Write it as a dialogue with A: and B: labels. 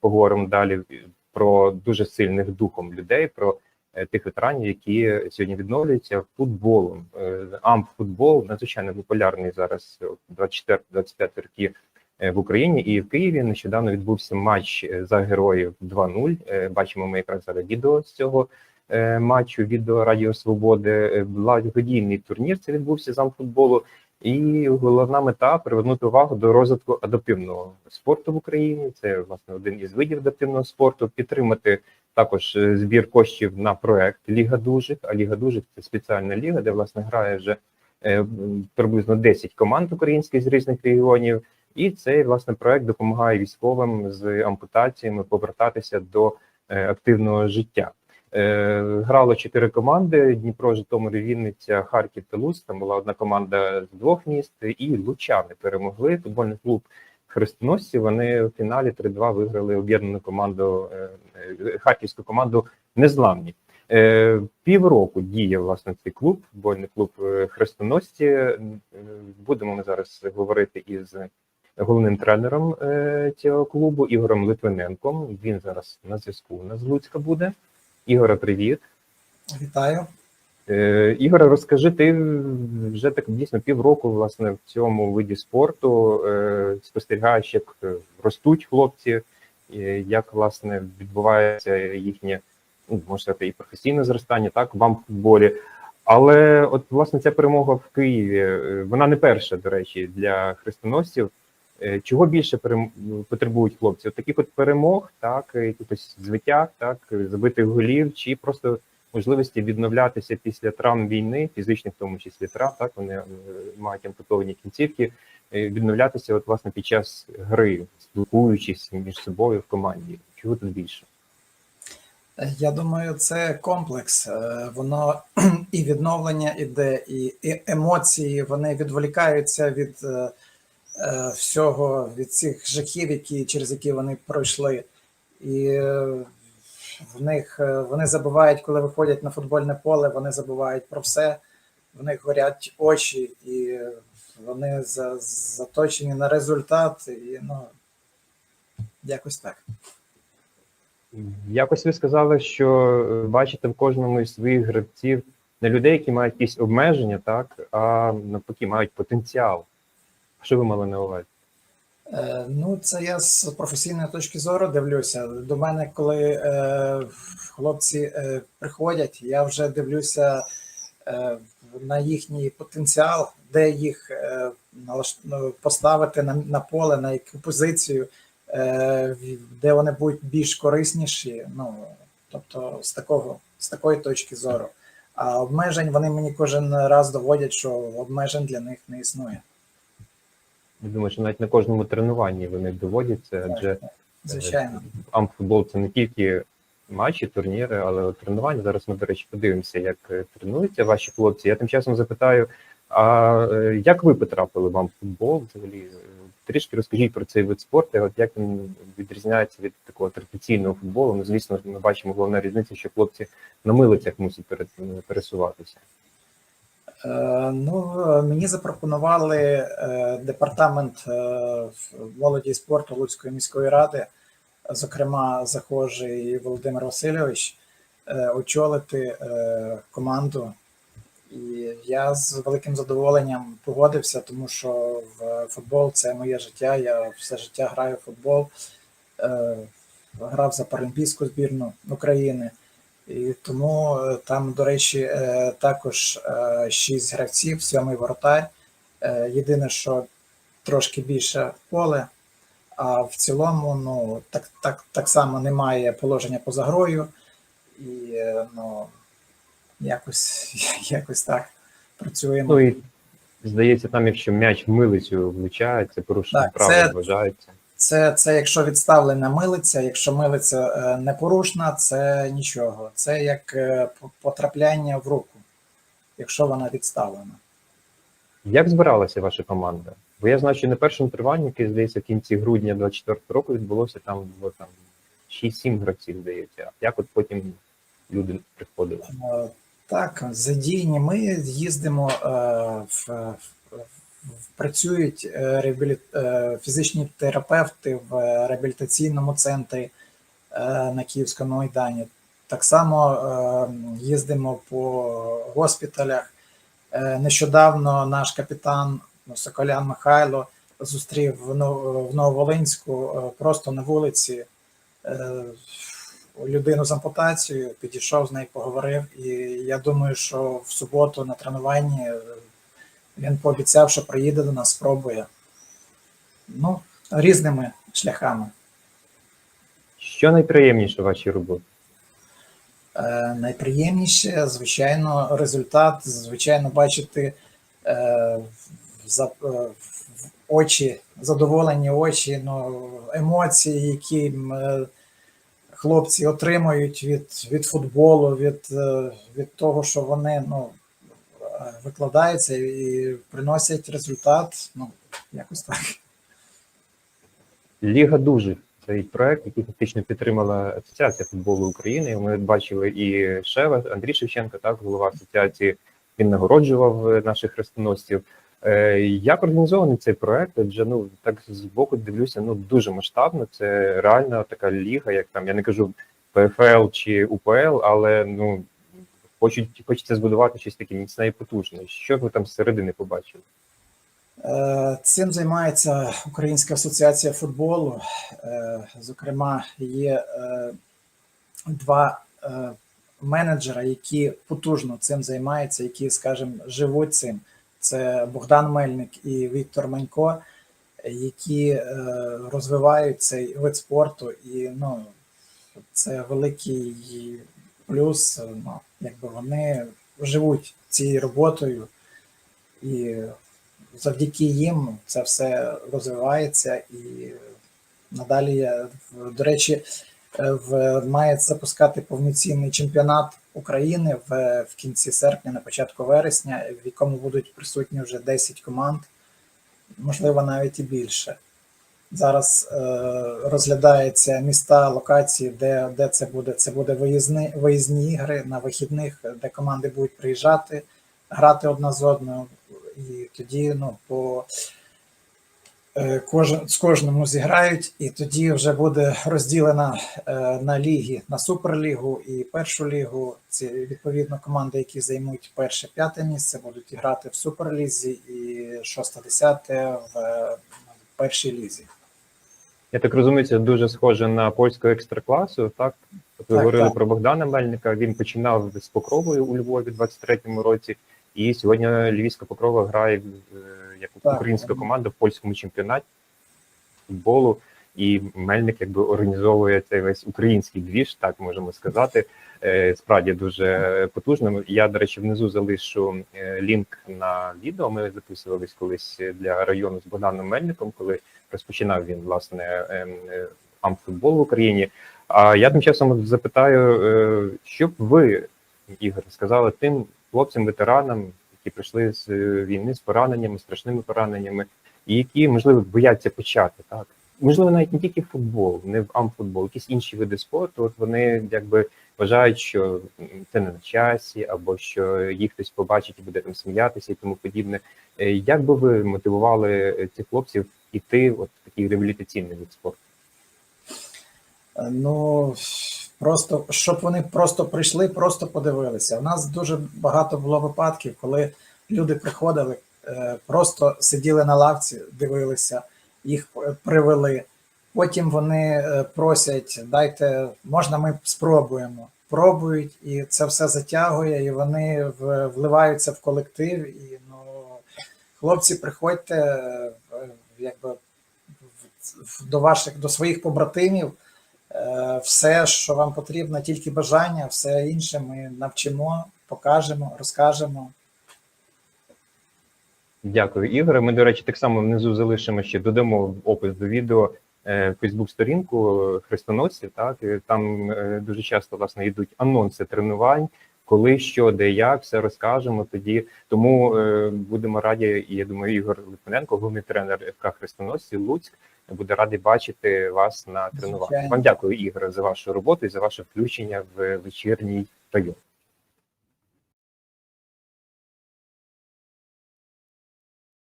A: поговоримо далі про дуже сильних духом людей, про е, тих ветеранів, які сьогодні відновлюються футболом. Е, Амфутбол надзвичайно популярний зараз 24-25 роки е, в Україні і в Києві. Нещодавно відбувся матч за героїв 2-0. Е, Бачимо ми якраз зараз відео з цього матчу. Відео Радіо Свободи. Благодійний турнір це відбувся з амфутболу. І головна мета привернути увагу до розвитку адаптивного спорту в Україні. Це власне один із видів адаптивного спорту. Підтримати також е, збір коштів на проект Ліга дужих. А Ліга дужих це спеціальна ліга, де власне грає вже е, приблизно 10 команд українських з різних регіонів. І цей власне проект допомагає військовим з ампутаціями повертатися до е, активного життя. Е, Грало чотири команди: Дніпро, Житомир, Вінниця, Харків та Луцьк. Там була одна команда з двох міст, і Лучани перемогли. Футбольний клуб Хрестоносці. Вони в фіналі 3-2 виграли об'єднану команду е, е, харківську команду Незламні. Півроку діє власне цей клуб, футбольний клуб Хрестоносці. Будемо ми зараз говорити із головним тренером цього клубу Ігорем Литвиненком. Він зараз на зв'язку у нас Луцька буде. Ігоре, привіт.
B: Вітаю.
A: Е, Ігоре, розкажи, ти вже так дійсно півроку власне в цьому виді спорту е, спостерігаєш, як е, ростуть хлопці, е, як власне відбувається їхнє, ну, можна сказати, і професійне зростання, так, вам в футболі. Але от власне ця перемога в Києві, е, вона не перша, до речі, для хрестоносців. Е, Чого більше потребують хлопці? От таких от перемог, так, якихось звитяг, так, забитих голів, чи просто можливості відновлятися після травм війни, фізичних, в тому числі травм, так вони е, мають ампутовані кінцівки, е, відновлятися, от власне під час гри, спілкуючись між собою в команді. Чого тут більше?
B: Я думаю, це комплекс. Е, Воно і відновлення іде, і емоції вони відволікаються від е, е, всього, від цих жахів, які, через які вони пройшли. І е, в них е, вони забувають, коли виходять на футбольне поле, вони забувають про все, в них горять очі, і вони за, заточені на результат. І, ну, якось так.
A: Якось ви сказали, що е, бачите в кожному із своїх гравців не людей, які мають якісь обмеження, так, а навпаки мають потенціал. Що ви мали на увазі?
B: Е, Ну, це я з професійної точки зору дивлюся. До мене, коли е, хлопці е, приходять, я вже дивлюся е, на їхній потенціал, де їх е, ну, поставити на, на поле, на яку позицію, е, де вони будуть більш корисніші. Ну, тобто, з такого, з такої точки зору. А обмежень вони мені кожен раз доводять, що обмежень для них не існує.
A: Я думаю, що навіть на кожному тренуванні вони доводяться, адже
B: Звичайно.
A: амфутбол це не тільки матчі, турніри, але тренування. Зараз ми, до речі, подивимося, як е, тренуються ваші хлопці. Я тим часом запитаю: а е, як ви потрапили в амфутбол? Взагалі, Е, трішки розкажіть про цей вид спорту, от як він відрізняється від такого традиційного футболу. Ну, звісно, ми бачимо головна різниця, що хлопці на милицях мусять пере- пересуватися.
B: Е, Ну, мені запропонували е, департамент е, молоді і спорту Луцької міської ради, зокрема, захожий Володимир Васильович, очолити команду. І я з великим задоволенням погодився, тому що в футбол це моє життя. Я все життя граю в футбол, грав за паралімпійську збірну України. І тому е, там, до речі, е, також е, шість гравців, сьомий воротар. Єдине, що трошки більше поле, а в цілому, ну, так, так, так само немає положення поза грою. І ну, якось, якось так працюємо.
A: Ну і здається, там, якщо м'яч милицю влучає, це порушення права вважається.
B: Це, це якщо відставлена милиця, якщо милиця е, непорушна, це нічого. Це як е, по- потрапляння в руку, якщо вона відставлена.
A: Як збиралася ваша команда? Бо я знаю, що на першому триванні, яке здається, в кінці грудня 24 року відбулося там було там 6-7 гравців, здається. Як от потім люди приходили?
B: Е, Так, задіяні ми їздимо в, в- працюють е, е, фізичні терапевти в реабілітаційному центрі е, на Київському майдані. Так само їздимо по госпіталях. Нещодавно наш капітан ну, Соколян Михайло зустрів в Нов- Нововолинську просто на вулиці людину з ампутацією, підійшов з нею, поговорив. І я думаю, що в суботу на тренуванні він пообіцяв, що приїде до нас, спробує. Ну, різними шляхами.
A: Що найприємніше в вашій роботі?
B: Е, найприємніше, звичайно, результат, звичайно, бачити е, за, е, в очі, задоволені очі, ну, емоції, які е, хлопці отримують від, від футболу, від, е, від того, що вони ну, викладаються і приносять результат. Ну, якось так.
A: Ліга дуже цей проект, який фактично підтримала Асоціація футболу України. Ми бачили і Шева, Андрій Шевченко, так, голова асоціації. Він нагороджував наших хрестоносців. Е, Як організований цей проект? Адже ну так з боку дивлюся, ну дуже масштабно. Це реальна така ліга, як там я не кажу ПФЛ чи УПЛ, але ну хочуть хочеться збудувати щось таке міцне і потужне. Що ви там зсередини побачили?
B: Е, Цим займається Українська асоціація футболу. Е, Зокрема, є е, два менеджера, які потужно цим займаються, які, скажімо, живуть цим. Це Богдан Мельник і Віктор Манько, які розвивають цей вид спорту, і ну, це великий плюс. Ну, якби вони живуть цією роботою і завдяки їм це все розвивається і надалі, до речі, е, в, має запускати повноцінний чемпіонат України в, в кінці серпня, на початку вересня, в якому будуть присутні вже 10 команд, можливо, навіть і більше. Зараз е, розглядаються міста, локації, де, де це буде. Це буде виїзні, виїзні ігри на вихідних, де команди будуть приїжджати, грати одна з одною. І тоді ну, по е, кожен, з кожному зіграють, і тоді вже буде розділена е, на ліги, на суперлігу і першу лігу. Це відповідно команди, які займуть перше п'яте місце, будуть грати в суперлізі, і шосте десяте в першій лізі.
A: Я так розумію, це дуже схоже на польського екстракласу. Так, От ви
B: Так,
A: говорили
B: так.
A: про Богдана Мельника. Він починав з покровою у Львові в 23-му році, і сьогодні Львівська покрова грає е, як
B: Так.
A: українська команда в польському чемпіонаті футболу. І Мельник якби організовує цей весь український двіж, так можемо сказати. Е, Справді дуже потужно. Я, до речі, внизу залишу е, лінк на відео. Ми записувались колись для району з Богданом Мельником, коли розпочинав він власне ем, е, амфутбол в Україні. А я тим часом запитаю, що б ви, Ігор, сказали тим хлопцям, ветеранам, які прийшли з війни з пораненнями, страшними пораненнями, і які можливо бояться почати так. Можливо, навіть не тільки футбол, не в амфутбол, якісь інші види спорту. От вони якби вважають, що це не на часі, або що їх хтось побачить і буде там сміятися і тому подібне. Е, Як би ви мотивували е, цих хлопців іти от в такий реабілітаційний вид спорту?
B: Е, Ну просто щоб вони просто прийшли, просто подивилися. У нас дуже багато було випадків, коли люди приходили, просто сиділи на лавці, дивилися, їх привели. Потім вони е, просять, дайте, можна ми спробуємо. Пробують, і це все затягує, і вони вливаються в колектив. І ну, хлопці, приходьте е, якби до ваших до своїх побратимів. Е, Все, що вам потрібно, тільки бажання, все інше ми навчимо, покажемо, розкажемо.
A: Дякую, Ігоре. Ми, до речі, так само внизу залишимо ще додамо опис до відео Фейсбук сторінку хрестоносців. Так там е, дуже часто власне йдуть анонси тренувань, коли, що, де, як, все розкажемо. Тоді тому е, будемо раді. І я думаю, Ігор Литвиненко, головний тренер ФК Хрестоносців Луцьк, буде радий бачити вас на тренуванні. Вам дякую, Ігоре, за вашу роботу і за ваше включення в вечірній прийом.